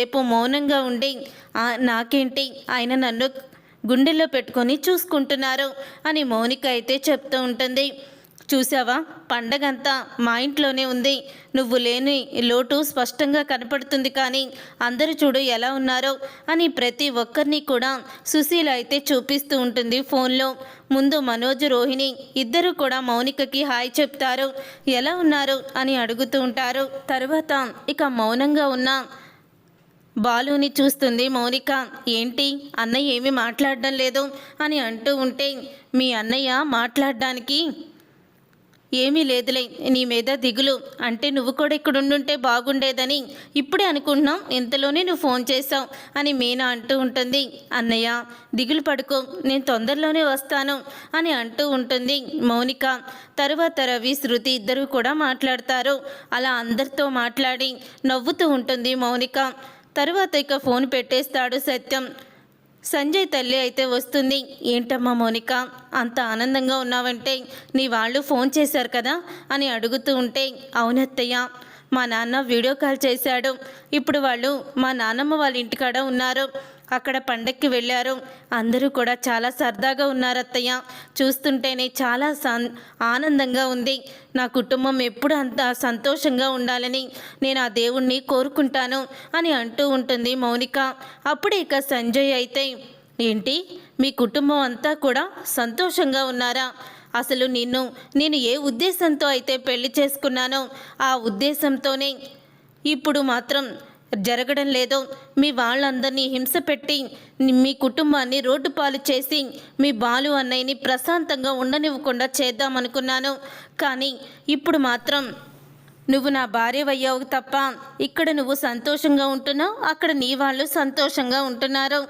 రేపు మౌనంగా ఉండి నాకేంటి? ఆయన నన్ను గుండెల్లో పెట్టుకొని చూసుకుంటున్నారు అని మౌనిక అయితే చెప్తూ ఉంటుంది. చూసావా పండగంతా మా ఇంట్లోనే ఉంది. నువ్వు లేని లోటు స్పష్టంగా కనపడుతుంది కానీ అందరూ చూడు ఎలా ఉన్నారో అని ప్రతి ఒక్కరిని కూడా సుశీల అయితే చూపిస్తూ ఉంటుంది ఫోన్లో. ముందు మనోజ్ రోహిణి ఇద్దరు కూడా మౌనికకి హాయ్ చెప్తారు. ఎలా ఉన్నారు? అని అడుగుతూ ఉంటారు. తర్వాత ఇక మౌనంగా ఉన్న బాలుని చూస్తుంది మౌనిక. ఏంటి? అన్నయ్య ఏమీ మాట్లాడడం లేదు అని అంటూ ఉంటే మీ అన్నయ్య మాట్లాడడానికి ఏమీ లేదులే నీ మీద దిగులు. అంటే నువ్వు కూడా ఇక్కడ ఉండుంటే బాగుండేదని. ఇప్పుడే అనుకుంటున్నాం ఇంతలోనే నువ్వు ఫోన్ చేశావు అని మీనా అంటూ ఉంటుంది. అన్నయ్య దిగులు పడుకో నేను తొందరలోనే వస్తాను అని అంటూ ఉంటుంది మౌనిక. తరువాత రవి శృతి ఇద్దరు కూడా మాట్లాడతారు. అలా అందరితో మాట్లాడి నవ్వుతూ ఉంటుంది మౌనిక. తరువాత ఇక ఫోన్ పెట్టేస్తాడు సత్యం. సంజయ్ తల్లి అయితే వస్తుంది. ఏంటమ్మా మోనిక అంత ఆనందంగా ఉన్నావంటే నీ వాళ్ళు ఫోన్ చేశారు కదా? అని అడుగుతూ ఉంటే అవునత్తయ్య మా నాన్న వీడియో కాల్ చేశాడు. ఇప్పుడు వాళ్ళు మా నాన్నమ్మ వాళ్ళ ఇంటికాడ ఉన్నారు. అక్కడ పండక్కి వెళ్ళారు. అందరూ కూడా చాలా సరదాగా ఉన్నారు అత్తయ్య చూస్తుంటేనే చాలా సన్ ఆనందంగా ఉంది. నా కుటుంబం ఎప్పుడు అంత సంతోషంగా ఉండాలని నేను ఆ దేవుణ్ణి కోరుకుంటాను అని అంటూ ఉంటుంది మౌనిక. అప్పుడే ఇక సంజయ్ అయితే ఏంటి? మీ కుటుంబం అంతా కూడా సంతోషంగా ఉన్నారా? అసలు నిన్ను నేను ఏ ఉద్దేశంతో అయితే పెళ్ళి చేసుకున్నానో ఆ ఉద్దేశంతోనే. ఇప్పుడు మాత్రం జరగడం లేదో మీ వాళ్ళందరినీ హింస పెట్టి మీ కుటుంబాన్ని రోడ్డు పాలు చేసి మీ బాలు అన్నయ్యని ప్రశాంతంగా ఉండనివ్వకుండా చేద్దామనుకున్నాను. కానీ ఇప్పుడు మాత్రం నువ్వు నా భార్యవయ్యావు తప్ప ఇక్కడ నువ్వు సంతోషంగా ఉంటున్నావు అక్కడ నీ వాళ్ళు సంతోషంగా ఉంటున్నారు.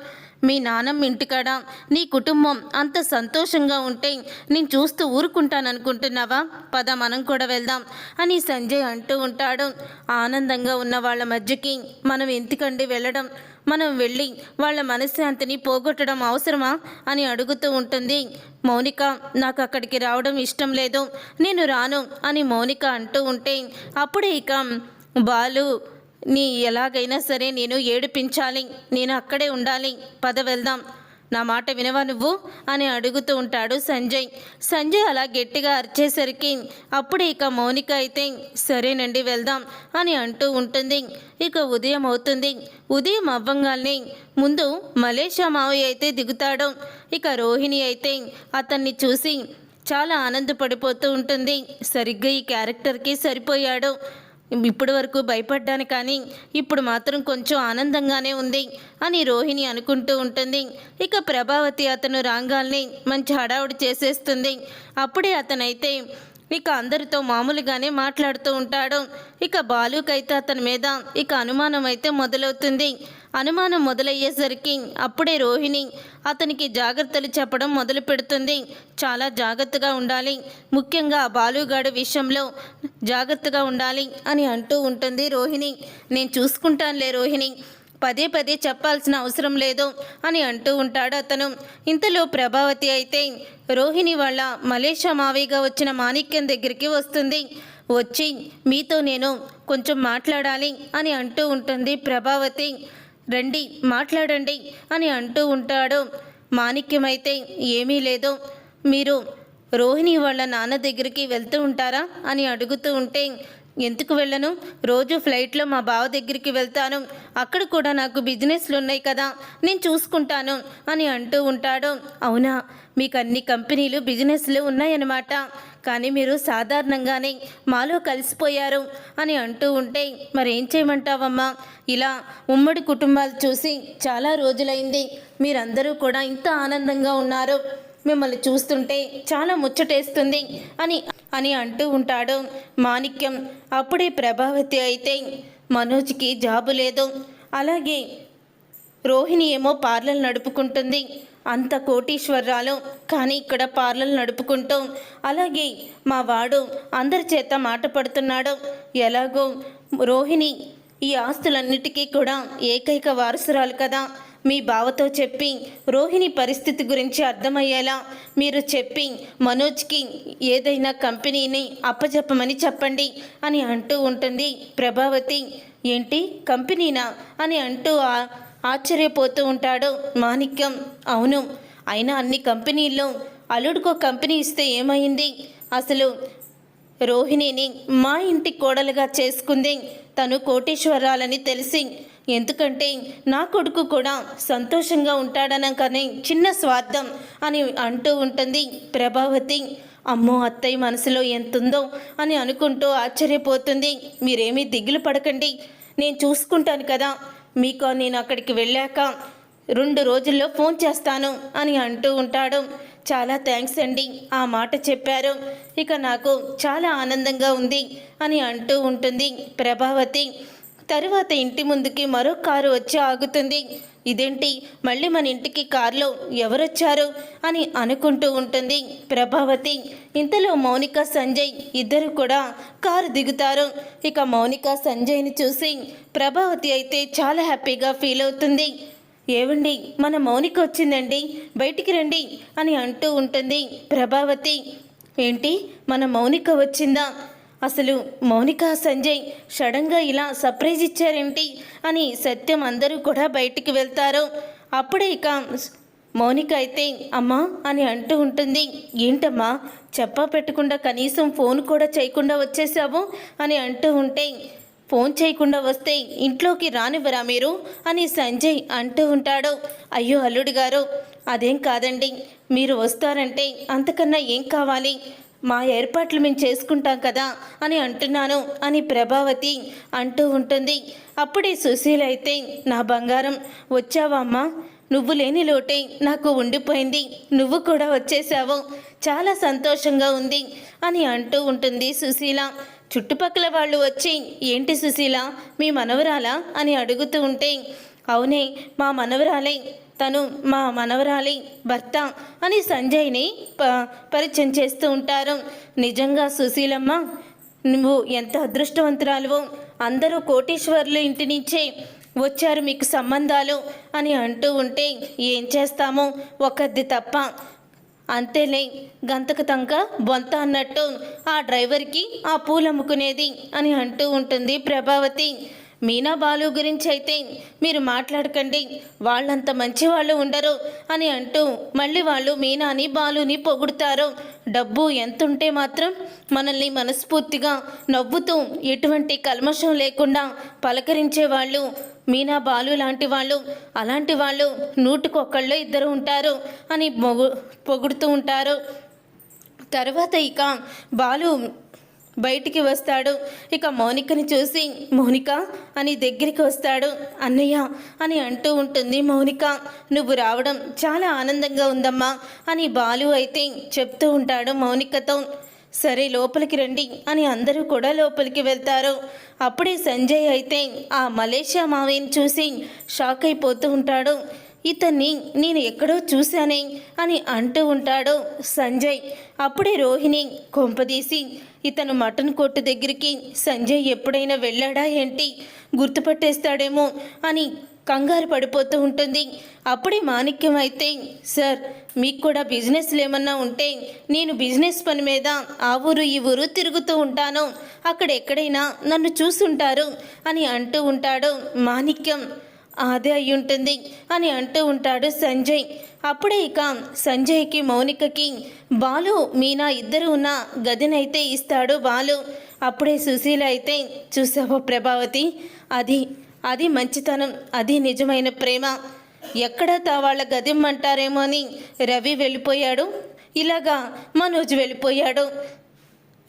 మీ నానమ్మ ఇంటికాడ నీ కుటుంబం అంత సంతోషంగా ఉంటే నేను చూస్తూ ఊరుకుంటాననుకుంటున్నావా? పద మనం కూడా వెళ్దాం అని సంజయ్ అంటూ ఉంటాడు. ఆనందంగా ఉన్న వాళ్ళ మధ్యకి మనం ఎందుకండి వెళ్ళడం? మనం వెళ్ళి వాళ్ళ మనశ్శాంతిని పోగొట్టడం అవసరమా? అని అడుగుతూ ఉంటుంది. మౌనిక నాకు అక్కడికి రావడం ఇష్టం లేదు. నేను రాను అని మౌనిక అంటూ ఉంటే అప్పుడే ఇక బాలు నీ ఎలాగైనా సరే నేను ఏడిపించాలి నేను అక్కడే ఉండాలి పద వెళ్దాం. నా మాట వినవా నువ్వు? అని అడుగుతూ ఉంటాడు సంజయ్. సంజయ్ అలా గట్టిగా అరిచేసరికి అప్పుడే ఇక మౌనిక అయితే సరేనండి వెళ్దాం అని అంటూ ఉంటుంది. ఇక ఉదయం అవుతుంది. ఉదయం అవ్వంగానే ముందు మలేషియా మావయ్య అయితే దిగుతాడు. ఇక రోహిణి అయితే అతన్ని చూసి చాలా ఆనందపడిపోతూ ఉంటుంది. సరిగ్గా ఈ క్యారెక్టర్కి సరిపోయాడు. ఇప్పటి వరకు భయపడ్డాను కానీ ఇప్పుడు మాత్రం కొంచెం ఆనందంగానే ఉంది అని రోహిణి అనుకుంటూ ఉంటుంది. ఇక ప్రభావతి అతను రాంగాల్ని మంచి హడావుడి చేసేస్తుంది. అప్పుడే అతనైతే ఇక అందరితో మామూలుగానే మాట్లాడుతూ ఉంటాడు. ఇక బాలుకైతే అతని మీద ఇక అనుమానం అయితే మొదలవుతుంది. అనుమానం మొదలయ్యేసరికి అప్పుడే రోహిణి అతనికి జాగ్రత్తలు చెప్పడం మొదలు పెడుతుంది. చాలా జాగ్రత్తగా ఉండాలి. ముఖ్యంగా బాలుగాడు విషయంలో జాగ్రత్తగా ఉండాలి అని అంటూ ఉంటుంది రోహిణి. నేను చూసుకుంటానులే రోహిణి. పదే పదే చెప్పాల్సిన అవసరం లేదు అని అంటూ ఉంటాడు అతను. ఇంతలో ప్రభావతి అయితే రోహిణి వాళ్ళ మలేషియా మావిగా వచ్చిన మాణిక్యం దగ్గరికి వస్తుంది. వచ్చి మీతో నేను కొంచెం మాట్లాడాలి అని అంటూ ఉంటుంది ప్రభావతి. రండి మాట్లాడండి అని అంటూ ఉంటాడు. మాణిక్యమైతే ఏమీ లేదు. మీరు రోహిణి వాళ్ళ నాన్న దగ్గరికి వెళ్తూ ఉంటారా? అని అడుగుతూ ఉంటే ఎందుకు వెళ్ళను? రోజు ఫ్లైట్లో మా బావ దగ్గరికి వెళ్తాను. అక్కడ కూడా నాకు బిజినెస్లు ఉన్నాయి కదా నేను చూసుకుంటాను అని అంటూ ఉంటాడు. అవునా? మీకు అన్ని కంపెనీలు బిజినెస్లు ఉన్నాయన్నమాట. కానీ మీరు సాధారణంగానే మాలో కలిసిపోయారు అని అంటూ ఉంటే మరేం చేయమంటావమ్మా? ఇలా ఉమ్మడి కుటుంబాలు చూసి చాలా రోజులైంది. మీరందరూ కూడా ఇంత ఆనందంగా ఉన్నారు. మిమ్మల్ని చూస్తుంటే చాలా ముచ్చటేస్తుంది అని అని అంటూ ఉంటాడు మాణిక్యం. అప్పుడే ప్రభావతి అయితే మనోజ్కి జాబు లేదు. అలాగే రోహిణి ఏమో పార్లర్ నడుపుకుంటుంది. అంత కోటీశ్వరరాలు కానీ ఇక్కడ పార్లర్ నడుపుకుంటూ. అలాగే మా వాడు అందరి చేత మాట పడుతున్నాడు. ఎలాగో రోహిణి ఈ ఆస్తులన్నిటికీ కూడా ఏకైక వారసురాలు కదా. మీ బావతో చెప్పి రోహిణి పరిస్థితి గురించి అర్థమయ్యేలా మీరు చెప్పి మనోజ్కి ఏదైనా కంపెనీని అప్పచెప్పమని చెప్పండి అని అంటూ ఉంటుంది ప్రభావతి. ఏంటి? కంపెనీనా? అని అంటూ ఆ- ఆశ్చర్యపోతూ ఉంటాడు. మాణిక్యం అవును అయినా అన్ని కంపెనీల్లో అల్లుడికో కంపెనీ ఇస్తే ఏమైంది? అసలు రోహిణిని మా ఇంటి కోడలుగా చేసుకుంది. తను కోటేశ్వరాలని తెలిసి ఎందుకంటే నా కొడుకు కూడా సంతోషంగా ఉంటాడన కానీ చిన్న స్వార్థం అని అంటూ ఉంటుంది. ప్రభావతి అమ్మో అత్తయ్య మనసులో ఎంతుందో అని అనుకుంటూ ఆశ్చర్యపోతుంది. మీరేమీ దిగులు పడకండి. నేను చూసుకుంటాను కదా. మీకు నేను అక్కడికి వెళ్ళాక రెండు రోజుల్లో ఫోన్ చేస్తాను అని అంటూ ఉంటాడు. చాలా థ్యాంక్స్ అండి ఆ మాట చెప్పారు. ఇక నాకు చాలా ఆనందంగా ఉంది అని అంటూ ఉంటుంది ప్రభావతి. తరువాత ఇంటి ముందుకి మరో కారు వచ్చి ఆగుతుంది. ఇదేంటి? మళ్ళీ మన ఇంటికి కారులో ఎవరొచ్చారు? అని అనుకుంటూ ఉంటుంది ప్రభావతి. ఇంతలో మౌనిక సంజయ్ ఇద్దరు కూడా కారు దిగుతారు. ఇక మౌనిక సంజయ్ని చూసి ప్రభావతి అయితే చాలా హ్యాపీగా ఫీల్ అవుతుంది. ఏవండి? మన మౌనిక వచ్చిందండి. బయటికి రండి అని అంటూ ఉంటుంది ప్రభావతి. ఏంటి? మన మౌనిక వచ్చిందా? అసలు మౌనిక సంజయ్ సడన్గా ఇలా సర్ప్రైజ్ ఇచ్చారేంటి అని సత్యం అందరూ కూడా బయటికి వెళ్తారు. అప్పుడే ఇక మౌనిక అయితే అమ్మా అని అంటూ ఉంటుంది. ఏంటమ్మా చెప్పా పెట్టకుండా కనీసం ఫోన్ కూడా చేయకుండా వచ్చేసావు అని అంటూ ఉంటే ఫోన్ చేయకుండా వస్తే ఇంట్లోకి రానివ్వరా మీరు? అని సంజయ్ అంటూ ఉంటాడు. అయ్యో అల్లుడు గారు అదేం కాదండి. మీరు వస్తారంటే అంతకన్నా ఏం కావాలి? మా ఏర్పాట్లు మేము చేసుకుంటాం కదా అని అంటున్నాను అని ప్రభావతి అంటూ ఉంటుంది. అప్పుడే సుశీల అయితే నా బంగారం వచ్చావమ్మా. నువ్వు లేని లోటే నాకు ఉండిపోయింది. నువ్వు కూడా వచ్చేసావు చాలా సంతోషంగా ఉంది అని అంటూ ఉంటుంది సుశీల. చుట్టుపక్కల వాళ్ళు వచ్చి ఏంటి సుశీల? మీ మనవరాలా? అని అడుగుతూ ఉంటే అవునే మా మనవరాలే. తను మా మనవరాలి భర్త అని సంజయ్ని ప పరిచయం చేస్తూ ఉంటారు. నిజంగా సుశీలమ్మ నువ్వు ఎంత అదృష్టవంతురాలువో అందరూ కోటీశ్వర్ల ఇంటి నుంచే వచ్చారు మీకు సంబంధాలు అని అంటూ ఉంటే ఏం చేస్తామో ఒకరిది తప్ప. అంతేలే గంతకు తంక బొంత అన్నట్టు ఆ డ్రైవర్కి ఆ పూలు అమ్ముకునేది అని అంటూ ఉంటుంది ప్రభావతి. మీనా బాలు గురించి అయితే మీరు మాట్లాడకండి. వాళ్ళంత మంచి వాళ్ళు ఉండరు అని అంటూ మళ్ళీ వాళ్ళు మీనాని బాలుని పొగుడుతారు. డబ్బు ఎంతుంటే మాత్రం మనల్ని మనస్ఫూర్తిగా నవ్వుతూ ఎటువంటి కల్మషం లేకుండా పలకరించే వాళ్ళు మీనా బాలు లాంటి వాళ్ళు అలాంటి వాళ్ళు నూటికొక్కళ్ళు ఇద్దరు ఉంటారు అని పొగు పొగుడుతూ ఉంటారు. తర్వాత ఇక బాలు బయటికి వస్తాడు. ఇక మౌనికని చూసి మౌనిక అని దగ్గరికి వస్తాడు. అన్నయ్య అని అంటూ ఉంటుంది మౌనిక. నువ్వు రావడం చాలా ఆనందంగా ఉందమ్మా అని బాలు అయితే చెప్తూ ఉంటాడు మౌనికతో. సరే లోపలికి రండి అని అందరూ కూడా లోపలికి వెళ్తారు. అప్పుడే సంజయ్ అయితే ఆ మలేషియా మావయ్యని చూసి షాక్ అయిపోతూ ఉంటాడు. ఇతన్ని నేను ఎక్కడో చూశానే అని అంటూ ఉంటాడు సంజయ్. అప్పుడే రోహిణి కొంపదీసి ఇతను మటన్ కొట్టు దగ్గరికి సంజయ్ ఎప్పుడైనా వెళ్ళాడా ఏంటి? గుర్తుపట్టేస్తాడేమో అని కంగారు పడిపోతూ ఉంటుంది. అప్పుడే మాణిక్యం అయితే సార్ మీకు కూడా బిజినెస్లు ఏమన్నా ఉంటే నేను బిజినెస్ పని మీద ఆ ఊరు ఈ ఊరు తిరుగుతూ ఉంటాను. అక్కడ ఎక్కడైనా నన్ను చూసుంటారు అని అంటూ ఉంటాడు మాణిక్యం. అదే అయి ఉంటుంది అని అంటూ ఉంటాడు సంజయ్. అప్పుడే ఇక సంజయ్కి మౌనికకి బాలు మీనా ఇద్దరు ఉన్న గదినైతే ఇస్తాడు బాలు. అప్పుడే సుశీల అయితే చూసావో ప్రభావతి? అది అది మంచితనం అది నిజమైన ప్రేమ. ఎక్కడ తా వాళ్ళ గదిమ్మంటారేమో అని రవి వెళ్ళిపోయాడు. ఇలాగా మనోజ్ వెళ్ళిపోయాడు.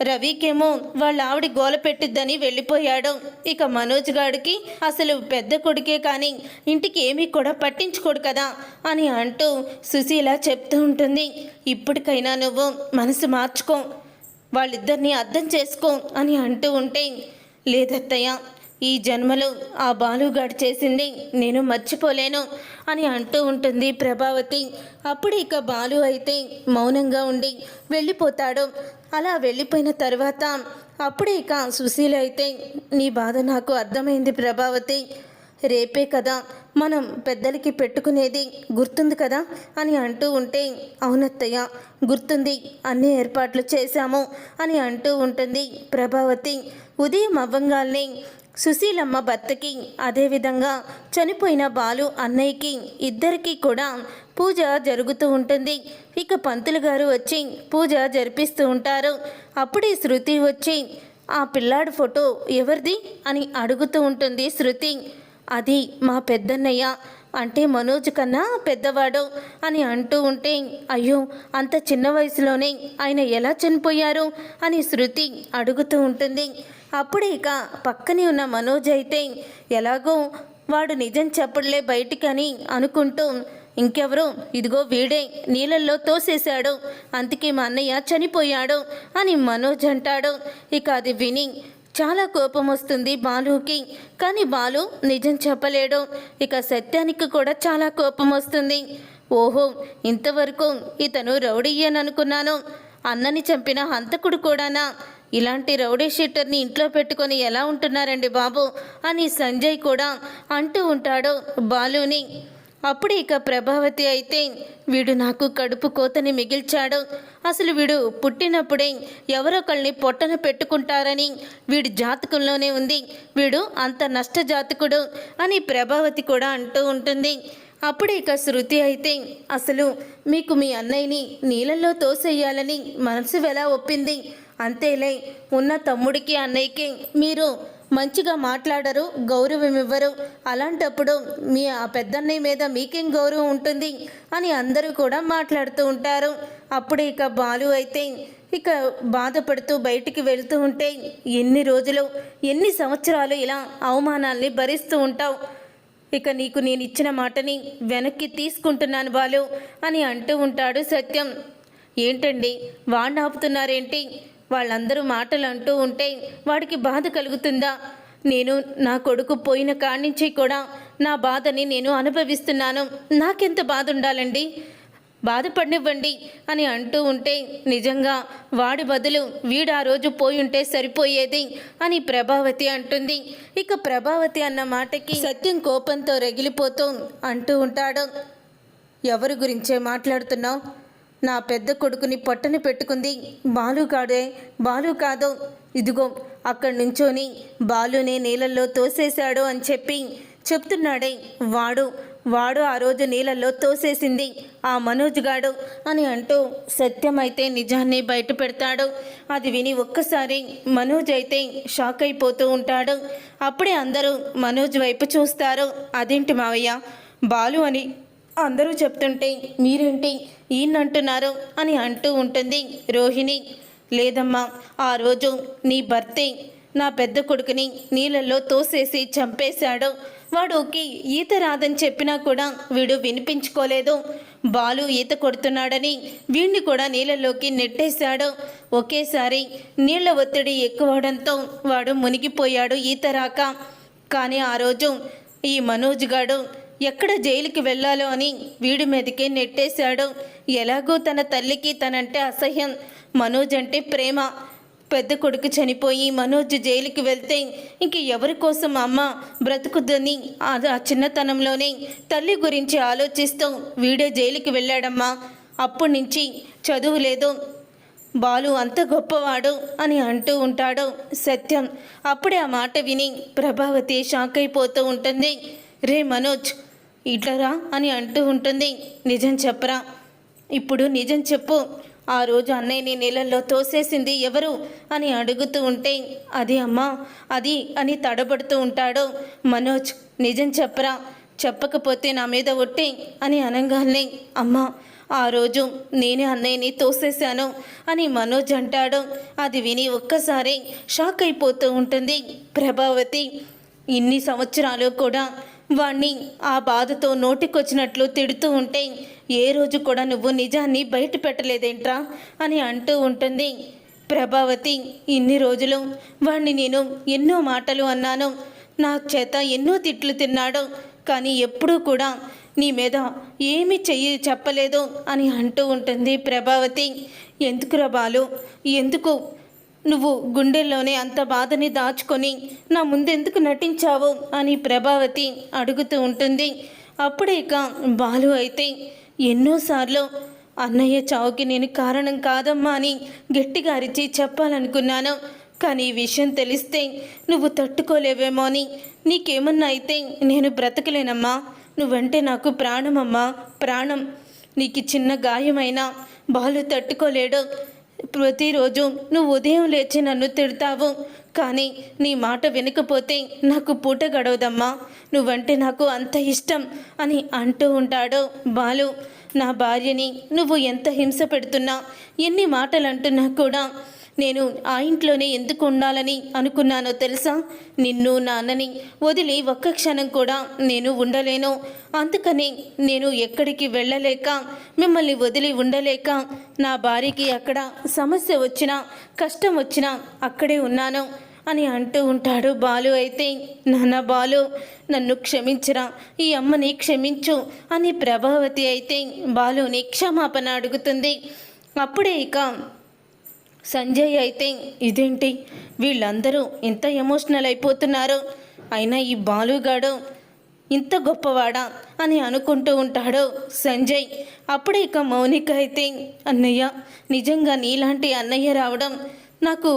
రవికేమో వాళ్ళ ఆవిడ గోల పెట్టిద్దని వెళ్ళిపోయాడు. ఇక మనోజ్ గాడికి అసలు పెద్ద కొడుకే కానీ ఇంటికి ఏమీ కూడా పట్టించుకోడు కదా అని అంటూ సుశీల చెప్తూ ఉంటుంది. ఇప్పటికైనా నువ్వు మనసు మార్చుకో. వాళ్ళిద్దరినీ అర్థం చేసుకో అని అంటూ ఉంటే లేదత్తయ్య ఈ జన్మలో ఆ బాలుగాడు చేసింది నేను మర్చిపోలేను అని అంటూ ఉంటుంది ప్రభావతి. అప్పుడు ఇక బాలు అయితే మౌనంగా ఉండి వెళ్ళిపోతాడు. అలా వెళ్ళిపోయిన తర్వాత అప్పుడే ఇక సుశీల అయితే నీ బాధ నాకు అర్థమైంది ప్రభావతి. రేపే కదా మనం పెద్దలకి పెట్టుకునేది గుర్తుంది కదా అని అంటూ ఉంటే అవునత్తయ్య గుర్తుంది. అన్ని ఏర్పాట్లు చేశాము అని అంటూ ఉంటుంది ప్రభావతి. ఉదయం అవ్వంగాల్ని సుశీలమ్మ భర్తకి అదేవిధంగా చనిపోయిన బాలు అన్నయ్యకి ఇద్దరికీ కూడా పూజ జరుగుతూ ఉంటుంది. ఇక పంతులు గారు వచ్చి పూజ జరిపిస్తూ ఉంటారు. అప్పుడే శృతి వచ్చి ఆ పిల్లాడి ఫోటో ఎవరిది? అని అడుగుతూ ఉంటుంది శృతి. అది మా పెద్దన్నయ్య. అంటే మనోజ్ కన్నా పెద్దవాడు అని అంటూ ఉంటే అయ్యో అంత చిన్న వయసులోనే ఆయన ఎలా చనిపోయారు? అని శృతి అడుగుతూ ఉంటుంది. అప్పుడే ఇక పక్కనే ఉన్న మనోజ్ అయితే ఎలాగో వాడు నిజం చెప్పడలే బయటికని అనుకుంటూ ఇంకెవరు ఇదిగో వీడే నీళ్ళల్లో తోసేశాడు అందుకే మా అన్నయ్య చనిపోయాడు అని మనోజ్ అంటాడు. ఇక అది విని చాలా కోపం వస్తుంది బాలుకి కానీ బాలు నిజం చెప్పలేడు. ఇక సత్యానికి కూడా చాలా కోపం వస్తుంది. ఓహో ఇంతవరకు ఇతను రౌడీ అనుకున్నాను. అన్నని చంపిన హంతకుడు కూడానా? ఇలాంటి రౌడీ షీటర్ని ఇంట్లో పెట్టుకొని ఎలా ఉంటున్నారండి బాబు? అని సంజయ్ కూడా అంటూ ఉంటాడు బాలుని. అప్పుడు ఇక ప్రభావతి అయితే వీడు నాకు కడుపు కోతని మిగిల్చాడు. అసలు వీడు పుట్టినప్పుడే ఎవరొకళ్ళని పొట్టన పెట్టుకుంటారని వీడి జాతకంలోనే ఉంది. వీడు అంత నష్ట జాతకుడు అని ప్రభావతి కూడా అంటూ ఉంటుంది. అప్పుడు ఇక శృతి అయితే అసలు మీకు మీ అన్నయ్యని నీళ్ళల్లో తోసేయాలని మనసు ఎలా ఒప్పింది? అంతేలే ఉన్న తమ్ముడికి అన్నయ్యకి మీరు మంచిగా మాట్లాడరు గౌరవం ఇవ్వరు. అలాంటప్పుడు మీ ఆ పెద్దన్నయ్య మీద మీకేం గౌరవం ఉంటుంది అని అందరూ కూడా మాట్లాడుతూ ఉంటారు. అప్పుడు ఇక బాలు అయితే ఇక బాధపడుతూ బయటికి వెళ్తూ ఉంటే ఎన్ని రోజులు ఎన్ని సంవత్సరాలు ఇలా అవమానాల్ని భరిస్తూ ఉంటావు? ఇక నీకు నేను ఇచ్చిన మాటని వెనక్కి తీసుకుంటున్నాను బాలు అని అంటూ ఉంటాడు సత్యం. ఏంటండి వాణ్ ఆపుతున్నారేంటి? వాళ్ళందరూ మాటలు అంటూ ఉంటే వాడికి బాధ కలుగుతుందా? నేను నా కొడుకు పోయిన కాణించి నుంచి కూడా నా బాధని నేను అనుభవిస్తున్నాను. నాకెంత బాధ ఉండాలండి బాధపడినివ్వండి అని అంటూ ఉంటే నిజంగా వాడి బదులు వీడు ఆ రోజు పోయి ఉంటే సరిపోయేది? అని ప్రభావతి అంటుంది. ఇక ప్రభావతి అన్న మాటకి సత్యం కోపంతో రగిలిపోతూ అంటూ ఉంటాడు. ఎవరి గురించే మాట్లాడుతున్నావు? నా పెద్ద కొడుకుని పొట్టని పెట్టుకుంది బాలు కాడే బాలు కాదు. ఇదిగో అక్కడి నుంచోని బాలునే నీళ్ళల్లో తోసేశాడు అని చెప్పి చెప్తున్నాడే. వాడు వాడు ఆ రోజు నీళ్ళల్లో తోసేసింది ఆ మనోజ్ గాడు అని అంటూ సత్యమైతే నిజాన్ని బయట పెడతాడు అది విని ఒక్కసారి మనోజ్ అయితే షాక్ అయిపోతూ ఉంటాడు. అప్పుడే అందరూ మనోజ్ వైపు చూస్తారు. అదేంటి మావయ్య? బాలు అని అందరూ చెప్తుంటే మీరేంటి ఈయనంటున్నారు అని అంటూ ఉంటుంది రోహిణి. లేదమ్మా ఆ రోజు నీ భర్తే నా పెద్ద కొడుకుని నీళ్ళల్లో తోసేసి చంపేశాడు. వాడుకి ఈత రాదని చెప్పినా కూడా వీడు వినిపించుకోలేదు. బాలు ఈత కొడుతున్నాడని వీడిని కూడా నీళ్ళలోకి నెట్టేశాడు. ఒకేసారి నీళ్ళ ఒత్తిడి ఎక్కువడంతో వాడు మునిగిపోయాడు ఈత రాక. కానీ ఆ రోజు ఈ మనోజ్ గాడు ఎక్కడ జైలుకి వెళ్ళాలో అని వీడి మీదకే నెట్టేశాడు. ఎలాగో తన తల్లికి తనంటే అసహ్యం. మనోజ్ అంటే ప్రేమ. పెద్ద కొడుకు చనిపోయి మనోజ్ జైలుకి వెళ్తే ఇంక ఎవరి కోసం అమ్మ బ్రతుకుద్దని? ఆ చిన్నతనంలోనే తల్లి గురించి ఆలోచిస్తూ వీడే జైలుకి వెళ్ళాడమ్మా. అప్పటి నుంచి చదువు లేదు. బాలు అంత గొప్పవాడు అని అంటూ ఉంటాడు. సత్యం. అప్పుడే ఆ మాట విని ప్రభావతి షాక్ అయిపోతూ ఉంటుంది. రే మనోజ్ ఇట్లరా అని అంటూ ఉంటుంది. నిజం చెప్పరా? ఇప్పుడు నిజం చెప్పు. ఆ రోజు అన్నయ్యని నీళ్ళల్లో తోసేసింది ఎవరు? అని అడుగుతూ ఉంటే అది అమ్మా అది అని తడబడుతూ ఉంటాడు. మనోజ్ నిజం చెప్పరా? చెప్పకపోతే నా మీద ఒట్టి అని అనగానే అమ్మా ఆ రోజు నేనే అన్నయ్యని తోసేశాను అని మనోజ్ అంటాడు. అది విని ఒక్కసారి షాక్ అయిపోతూ ఉంటుంది. ప్రభావతి ఇన్ని సంవత్సరాలు కూడా వాణ్ణి ఆ బాధతో నోటికొచ్చినట్లు తిడుతూ ఉంటే ఏ రోజు కూడా నువ్వు నిజాన్ని బయట పెట్టలేదేంట్రా? అని అంటూ ఉంటుంది. ప్రభావతి ఇన్ని రోజులు వాణ్ణి నేను ఎన్నో మాటలు అన్నాను. నా చేత ఎన్నో తిట్లు తిన్నాడు. కానీ ఎప్పుడూ కూడా నీ మీద ఏమి చెయ్యి చెప్పలేదు అని అంటూ ఉంటుంది ప్రభావతి. ఎందుకురా బాలు? ఎందుకు నువ్వు గుండెల్లోనే అంత బాధని దాచుకొని నా ముందెందుకు నటించావు అని ప్రభావతి అడుగుతూ ఉంటుంది. అప్పుడే ఇక బాలు అయితే ఎన్నోసార్లు అన్నయ్య చావుకి నేను కారణం కాదమ్మా అని గట్టిగా అరిచి చెప్పాలనుకున్నాను. కానీ ఈ విషయం తెలిస్తే నువ్వు తట్టుకోలేవేమో అని నీకేమన్నా అయితే నేను బ్రతకలేనమ్మా. నువ్వంటే నాకు ప్రాణమమ్మా. ప్రాణం నీకు చిన్న గాయమైనా బాలు తట్టుకోలేడు. ప్రతిరోజు నువ్వు ఉదయం లేచి నన్ను తిడతావు. కానీ నీ మాట వినకపోతే నాకు పూట గడవదమ్మా. నువ్వంటే నాకు అంత ఇష్టం అని అంటూ ఉంటాడు బాలు. నా భార్యని నువ్వు ఎంత హింస పెడుతున్నా ఎన్ని మాటలు అంటున్నా కూడా నేను ఆ ఇంట్లోనే ఎందుకు ఉండాలని అనుకున్నానో తెలుసా? నిన్ను నాన్నని వదిలి ఒక్క క్షణం కూడా నేను ఉండలేను. అందుకని నేను ఎక్కడికి వెళ్ళలేక మిమ్మల్ని వదిలి ఉండలేక నా భార్యకి అక్కడ సమస్య వచ్చినా కష్టం వచ్చినా అక్కడే ఉన్నాను అని అంటూ ఉంటాడు బాలు. అయితే నాన్న బాలు నన్ను క్షమించరా ఈ అమ్మని క్షమించు అని ప్రభావతి అయితే బాలుని క్షమాపణ అడుగుతుంది. అప్పుడే ఇక సంజయ్ అయితే ఇదేంటి? వీళ్ళందరూ ఇంత ఎమోషనల్ అయిపోతున్నారు. అయినా ఈ బాలుగాడు ఇంత గొప్పవాడా అని అనుకుంటూ ఉంటాడు సంజయ్. అప్పుడే ఇక మౌనిక అయితే అన్నయ్య నిజంగా నీలాంటి అన్నయ్య రావడం నాకు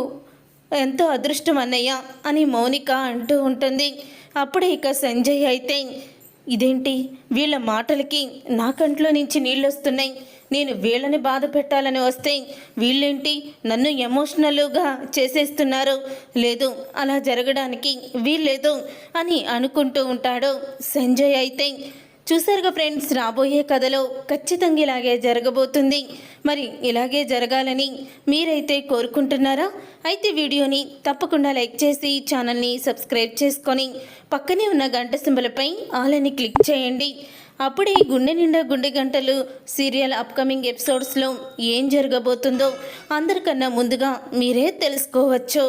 ఎంతో అదృష్టం అన్నయ్య అని మౌనిక అంటూ ఉంటుంది. అప్పుడే ఇక సంజయ్ అయితే ఇదేంటి? వీళ్ళ మాటలకి నా కంట్లో నుంచి నీళ్ళు వస్తున్నాయి నేను వీళ్ళని బాధ పెట్టాలని వస్తే వీళ్ళేంటి? నన్ను ఎమోషనల్గా చేసేస్తున్నారు. లేదు అలా జరగడానికి వీల్లేదు అని అనుకుంటూ ఉంటాడు సంజయ్ అయితే. చూసారుగా ఫ్రెండ్స్ రాబోయే కథలో ఖచ్చితంగా ఇలాగే జరగబోతుంది. మరి ఇలాగే జరగాలని మీరైతే కోరుకుంటున్నారా? అయితే వీడియోని తప్పకుండా లైక్ చేసి ఛానల్ని సబ్స్క్రైబ్ చేసుకొని పక్కనే ఉన్న గంట సింబలపై ఆలని క్లిక్ చేయండి. అప్పుడే గుండె నిండా గుండె గంటలు సీరియల్ అప్కమింగ్ ఎపిసోడ్స్లో ఏం జరగబోతుందో అందరికన్నా ముందుగా మీరే తెలుసుకోవచ్చు.